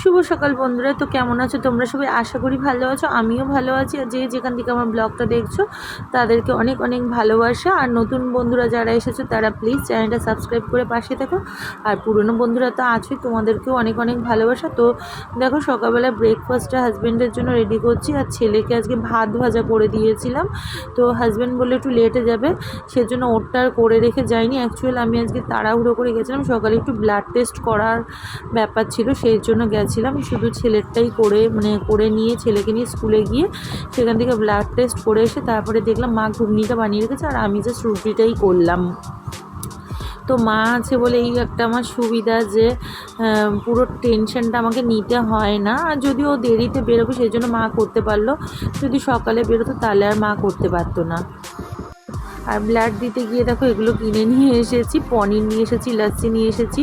শুভ সকাল বন্ধুরা, তো কেমন আছো? তোমরা সবাই আশা করি ভালো আছো, আমিও ভালো আছি। আর যে যেখান থেকে আমার ব্লগটা দেখছ, তাদেরকে অনেক অনেক ভালোবাসা। আর নতুন বন্ধুরা যারা এসেছ, তারা প্লিজ চ্যানেলটা সাবস্ক্রাইব করে পাশে থাকো। আর পুরনো বন্ধুরা তো আছোই, তোমাদেরকেও অনেক অনেক ভালোবাসা। তো দেখো, সকালবেলা ব্রেকফাস্টটা হাজব্যান্ডের জন্য রেডি করছি। আর ছেলেকে আজকে ভাত ভাজা করে দিয়েছিলাম। তো হাজব্যান্ড বললে, একটু লেটে যাবে। সেজন্য ওরটা করে রেখে যাইনি। অ্যাকচুয়ালি আমি আজকে তাড়াহুড়ো করে গেছিলাম। সকালে একটু ব্লাড টেস্ট করার ব্যাপার ছিল, সেই জন্য গেছিলাম শুধু ছেলেরটাই করে মানে করে নিয়ে ছেলেকে নিয়ে স্কুলে গিয়ে সেখান থেকে ব্লাড টেস্ট করে এসে তারপরে দেখলাম মা ঘুগনিটা বানিয়ে রেখেছে আর আমি যে রুটিটাই করলাম। তো মা আছে বলে এই একটা আমার সুবিধা যে পুরো টেনশনটা আমাকে নিতে হয় না। আর যদিও দেরিতে বেরোবে সেই জন্য মা করতে পারল, যদি সকালে বেরোতো তাহলে আর মা করতে পারতো না। আর ব্লাড দিতে গিয়ে দেখো এগুলো কিনে নিয়ে এসেছি, পনির নিয়ে এসেছি, লাচ্ছি নিয়ে এসেছি,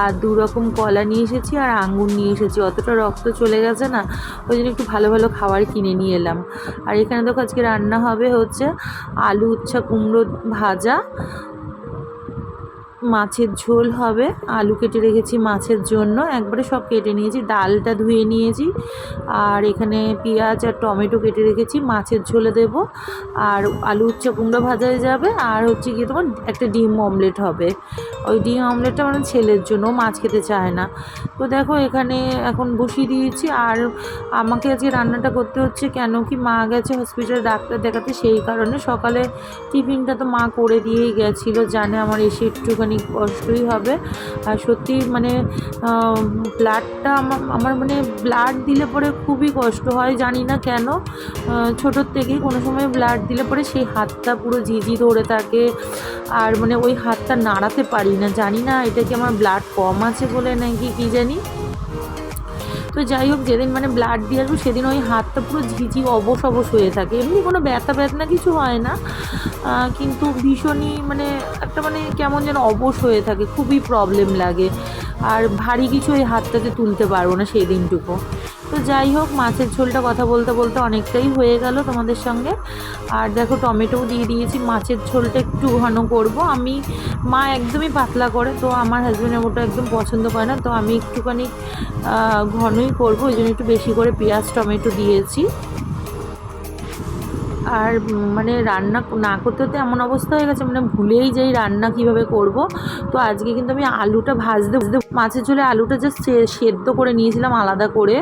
আর দু রকম কলা নিয়ে এসেছি আর আঙ্গুর নিয়ে এসেছি। অতটা রক্ত চলে গেছে না, ওই জন্য একটু ভালো ভালো খাবার কিনে নিয়ে এলাম। আর এখানে দেখো আজকে রান্না হবে হচ্ছে আলু উচ্ছা কুমড়ো ভাজা মাছের ঝোল হবে। আলু কেটে রেখেছি মাছের জন্য। একবারে সব কেটে নিয়েছি। ডালটা ধুয়ে নিয়েছি। আর এখানে পেঁয়াজ আর টমেটো কেটে রেখেছি। মাছের ঝোলে দেব। আর আলু উচ্ছে কুমড়ো ভাজায় যাবে। আর হচ্ছে গিয়ে তোমার একটা ডিম অমলেট হবে। ওই ডিম অমলেটটা মানে ছেলের জন্য। মাছ খেতে চায় না। তো দেখো এখানে এখন বসিয়ে দিয়েছি। আর আমাকে আজকে রান্নাটা করতে হচ্ছে কেন কি মা গেছে হসপিটালে ডাক্তার দেখাতে। সেই কারণে সকালে টিফিনটা তো মা করে দিয়েই গেছিল। জানে আমার এসে একটুখানি কষ্টই হবে। আর সত্যি মানে ব্লাডটা আমার আমার মানে ব্লাড দিলে পরে খুবই কষ্ট হয়, জানি না কেন। ছোটোর থেকেই কোনো সময় ব্লাড দিলে পরে সেই হাতটা পুরো ঝিঝি ধরে থাকে। আর মানে ওই হাতটা নাড়াতে পারি না, জানি না এটা কি আমার ব্লাড কম আছে বলে নাকি, কি জানি? তো যাই হোক, যেদিন মানে ব্লাড দিয়ে আসব, সেদিন ওই হাতটা পুরো ঝিঝি, অবশ অবশ হয়ে থাকে। এমনি কোনো ব্যথা ব্যথা কিছু হয় না। কিন্তু ভীষণই মানে একটা মানে কেমন যেন অবস হয়ে থাকে, খুবই প্রবলেম লাগে। আর ভারী কিছু ওই হাতটাতে তুলতে পারব না সেই দিনটুকু। তো যাই হোক, মাছের ঝোলটা কথা বলতে বলতে অনেকটাই হয়ে গেল তোমাদের সঙ্গে। আর দেখো, টমেটোও দিয়ে দিয়েছি। মাছের ঝোলটা একটু ঘন করব। আমি, মা একদমই পাতলা করে, তো আমার হাজব্যান্ডের ওটা একদম পছন্দ করে না। তো আমি একটুখানি ঘনই করব। ওই জন্য একটু বেশি করে পেঁয়াজ, টমেটো দিয়েছি। আর মানে রান্না না করতে করতে এমন অবস্থা হয়ে গেছে মানে ভুলেই যাই রান্না কীভাবে করব। তো আজকে কিন্তু আমি আলুটা ভাজতে ভাজতে মাছের ঝোলে আলুটা জাস্ট সেদ্ধ করে নিয়েছিলাম আলাদা করে।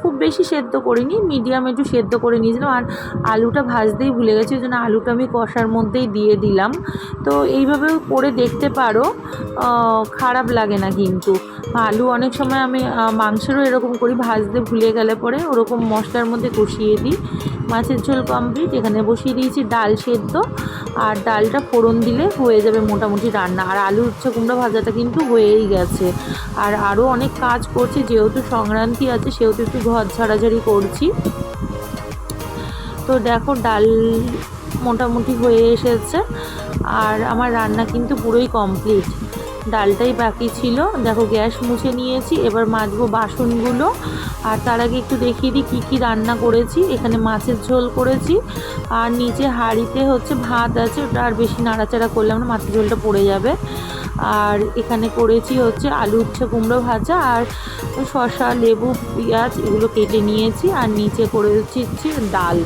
খুব বেশি সেদ্ধ করিনি মিডিয়াম একটু সেদ্ধ করে নিয়েছিলাম আর আলুটা ভাজতেই ভুলে গেছি, ওই জন্য আলুটা আমি কষার মধ্যেই দিয়ে দিলাম। তো এইভাবেও করে দেখতে পারো খারাপ লাগে না কিন্তু। আলু অনেক সময় আমি মাংসেরও এরকম করি, ভাজতে ভুলে গেলে পরে ওরকম মশলার মধ্যে কষিয়ে দিই। মাছের ঝোল কমপ্লিট এখানে বসিয়ে দিয়েছি ডাল সেদ্ধ। আর ডালটা ফোড়ন দিলে হয়ে যাবে মোটামুটি রান্না। আর আলু উচ্ছে কুমড়ো ভাজাটা কিন্তু হয়েই গেছে। আর আরও অনেক কাজ করছি, যেহেতু সংক্রান্তি আছে, সেহেতু একটু ঘর ঝাড়াঝাড়ি করছি। তো দেখো, ডাল মোটামুটি হয়ে এসেছে। আর আমার রান্না কিন্তু পুরোই কমপ্লিট ডালটাই বাকি ছিল। দেখো, গ্যাস মুছে নিয়েছি। এবার মাজবো বাসনগুলো। আর তার আগে একটু দেখিয়ে দিই কী কী রান্না করেছি। এখানে মাছের ঝোল করেছি। আর নিচে হাঁড়িতে হচ্ছে ভাত আছে, ওটা আর বেশি নাড়াচাড়া করলে আমরা মাছের ঝোলটা পড়ে যাবে। আর এখানে করেছি হচ্ছে আলু উচ্ছে কুমড়ো ভাজা আর শসা, লেবু, পেঁয়াজ এগুলো কেটে নিয়েছি। আর নিচে করেছি হচ্ছে ডাল।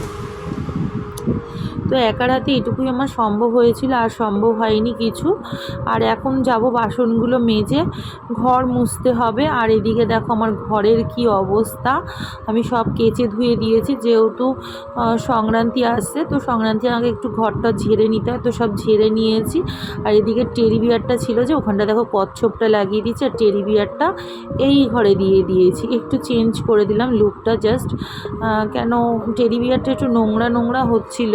তো একার হাতে এটুকুই আমার সম্ভব হয়েছিল, আর সম্ভব হয়নি কিছু। আর এখন যাব বাসনগুলো মেজে, ঘর মুছতে হবে। আর এদিকে দেখো আমার ঘরের কি অবস্থা। আমি সব কেচে ধুয়ে দিয়েছি, যেহেতু সংক্রান্তি আসছে, তো সংক্রান্তি আগে একটু ঘরটা ঝেড়ে নিতে হয়, তো সব ঝেড়ে নিয়েছি। আর এদিকে টেরি বিয়ারটা ছিল যে, ওখানটা দেখো কচ্ছপটা লাগিয়ে দিয়েছি, আর টেরি বিয়ারটা এই ঘরে দিয়ে দিয়েছি। একটু চেঞ্জ করে দিলাম লুকটা জাস্ট কেন টেরি বিয়ারটা একটু নোংরা নোংরা হচ্ছিল।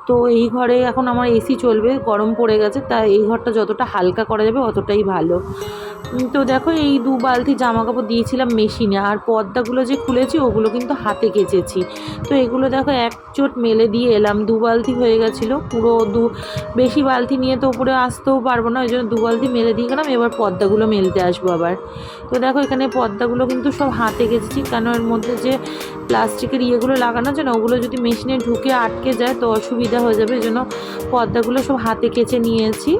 তো এই ঘরে এখন আমার এসি চলবে, গরম পড়ে গেছে তাই এই ঘরটা যতটা হালকা করা যাবে অতটাই ভালো। তো দেখো এই দু বালতি জামা কাপড় দিয়েছিলাম মেশিনে, আর পর্দাগুলো যে খুলেছি ওগুলো কিন্তু হাতে কেচেছি। তো এগুলো দেখো এক চোট মেলে দিয়ে এলাম, দু বালতি হয়ে গেছিল, পুরো দু, বেশি বালতি নিয়ে তো উপরে আসতেও পারব না, ওই জন্য দু বালতি মেলে দিয়ে গেলাম, এবার পর্দাগুলো মেলতে আসব আবার। তো দেখো এখানে পর্দাগুলো কিন্তু সব হাতে কেচেছি, কেন এর মধ্যে যে প্লাস্টিকের ইয়েগুলো লাগানো আছে না, ওগুলো যদি মেশিনে ঢুকে আটকে যায় তো অসুবিধা হয়ে যাবে, এই জন্য পর্দাগুলো সব হাতে কেচে নিয়েছি।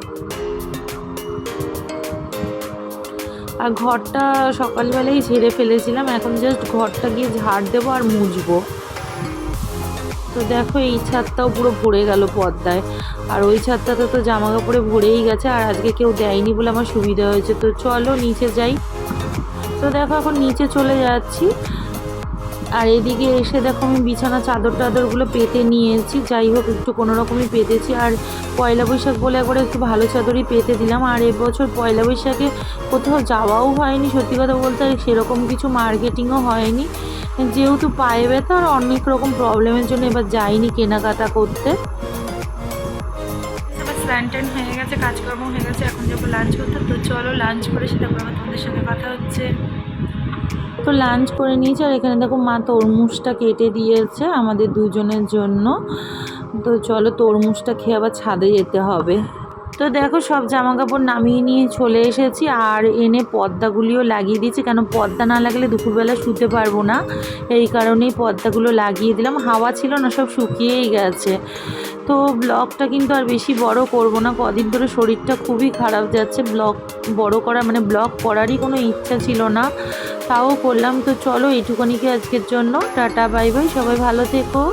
আর ঘরটা সকালবেলাই ঝেড়ে ফেলেছিলাম, এখন জাস্ট ঘরটা গিয়ে ঝাড় দেবো আর মুছবো। তো দেখো, এই ছাদটাও পুরো ভরে গেল পর্দায়। আর ওই ছাদটাতে তো জামা কাপড়ে ভরেই গেছে, আর আজকে কেউ দেয়নি বলে আমার সুবিধা হয়েছে। তো চলো, নিচে যাই। তো দেখো, এখন নিচে চলে যাচ্ছি। আর এদিকে এসে দেখো আমি বিছানা চাদর টাদরগুলো পেতে নিয়েছি। যাই হোক, একটু কোনো রকমই পেতেছি। আর পয়লা বৈশাখ বলে একবার একটু ভালো চাদরই পেতে দিলাম। আর এবছর পয়লা বৈশাখে কোথাও যাওয়াও হয়নি। সত্যি কথা বলতে সেরকম কিছু মার্কেটিংও হয়নি। যেহেতু পায়ে ব্যথা আর অনেক রকম প্রবলেমের জন্য এবার যাইনি কেনাকাটা করতে। স্নান টান হয়ে গেছে কাজকর্ম হয়ে গেছে, এখন যাব লাঞ্চ করতে। তো চলো লাঞ্চ করে সেটা আবার তোমাদের সঙ্গে কথা হচ্ছে। তো লাঞ্চ করে নিয়েছি, আর এখানে দেখো মা তরমুজটা কেটে দিয়েছে আমাদের দুজনের জন্য। তো চলো তরমুজটা খেয়ে আবার ছাদে যেতে হবে। তো দেখো সব জামা কাপড় নামিয়ে নিয়ে চলে এসেছি আর এনে পর্দাগুলিও লাগিয়ে দিয়েছি, কেন পর্দা না লাগলে দুপুরবেলা শুতে পারব না। এই কারণেই পর্দাগুলো লাগিয়ে দিলাম। হাওয়া ছিল না, সব শুকিয়েই গেছে। তো ব্লগটা কিন্তু আর বেশি বড় করব না, কদিন ধরে শরীরটা খুবই খারাপ যাচ্ছে। ব্লগ বড় করা মানে ব্লগ করারই কোনো ইচ্ছা ছিল না, তাও করলাম। তো চলো এইটুকুনিকে আজকের জন্য। টাটা, বাই বাই। সবাই ভালো থেকো।